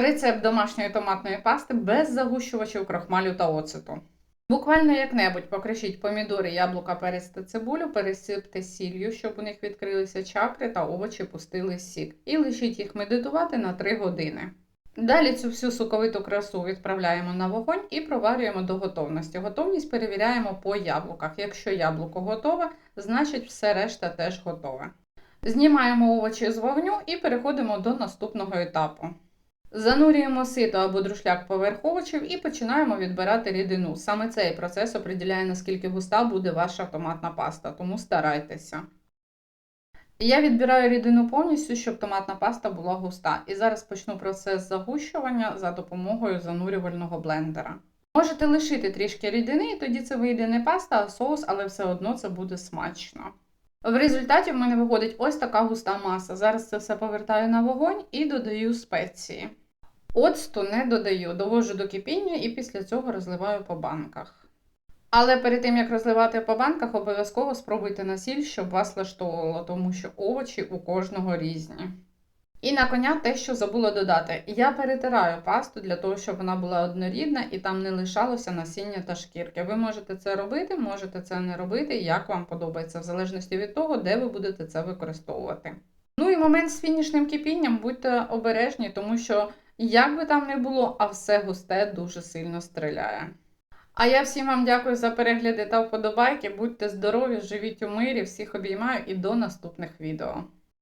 Рецепт домашньої томатної пасти без загущувачів крохмалю та оцету. Буквально як-небудь покришіть помідори, яблука, перець та цибулю, пересипте сіллю, щоб у них відкрилися чакри та овочі пустили сік, і лишіть їх медитувати на 3 години. Далі цю всю соковиту красу відправляємо на вогонь і проварюємо до готовності. Готовність перевіряємо по яблуках. Якщо яблуко готове, значить все решта теж готове. Знімаємо овочі з вогню і переходимо до наступного етапу. Занурюємо сито або друшляк поверх овочів і починаємо відбирати рідину. Саме цей процес определяє, наскільки густа буде ваша томатна паста, тому старайтеся. Я відбираю рідину повністю, щоб томатна паста була густа. І зараз почну процес загущування за допомогою занурювального блендера. Можете лишити трішки рідини, і тоді це вийде не паста, а соус, але все одно це буде смачно. В результаті в мене виходить ось така густа маса. Зараз це все повертаю на вогонь і додаю спеції. Оцту не додаю, довожу до кипіння і після цього розливаю по банках. Але перед тим як розливати по банках, обов'язково спробуйте на сіль, щоб вас влаштовувало, тому що овочі у кожного різні. І на коня те, що забула додати. Я перетираю пасту для того, щоб вона була однорідна і там не лишалося насіння та шкірки. Ви можете це робити, можете це не робити, як вам подобається, в залежності від того, де ви будете це використовувати. Ну і момент з фінішним кипінням, будьте обережні, тому що як би там не було, а все густе дуже сильно стріляє. А я всім вам дякую за перегляди та вподобайки. Будьте здорові, живіть у мирі, всіх обіймаю і до наступних відео.